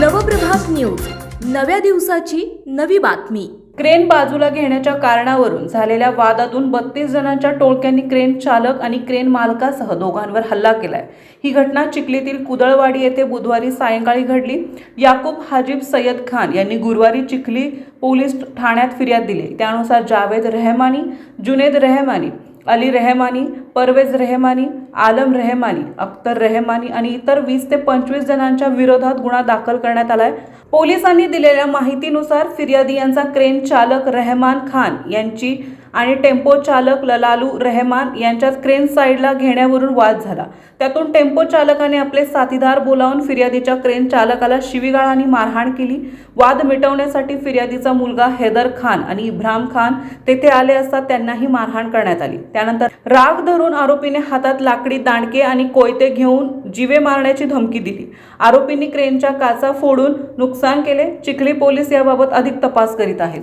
Nav Prabhat news. नव्या दिवसाची नवी बातमी. क्रेन बाजूला घेण्याच्या कारणावरून झालेल्या वादातून बत्तीस जणांच्या टोळक्यांनी क्रेन चालक आणि क्रेन मालकासह दोघांवर हल्ला केलाय. ही घटना चिखलीतील कुदळवाडी येथे बुधवारी सायंकाळी घडली. याकूब हाजीब सय्यद खान यांनी गुरुवारी चिखली पोलीस ठाण्यात फिर्याद दिली. त्यानुसार जावेद रेहमानी जुनेद रेहमानी अली रेहमानी परवेज रेहमानी आलम रेहमानी अख्तर रेहमानी आणि इतर वीस ते पंचवीस जणांच्या विरोधात गुन्हा दाखल करण्यात आलाय. पोलिसांनी दिलेल्या माहितीनुसार फिर्यादी यांचा क्रेन चालक रेहमान खान यांची आणि टेम्पो चालक ललालू रेहमान यांच्यात क्रेन साईडला घेण्यावरून वाद झाला. त्यातून टेम्पो चालकाने आपले साथीदार बोलावून फिर्यादीच्या क्रेन चालकाला शिवीगाळाने मारहाण केली. वाद मिटवण्यासाठी फिर्यादीचा मुलगा हैदर खान आणि इब्राम खान तेथे आले असता त्यांनाही मारहाण करण्यात आली. त्यानंतर राग धरून आरोपीने हातात लाकडी दांडके आणि कोयते घेऊन जीवे मारण्याची धमकी दिली. आरोपींनी क्रेनच्या काचा फोडून नुकसान केले. चिखली पोलीस याबाबत अधिक तपास करीत आहेत.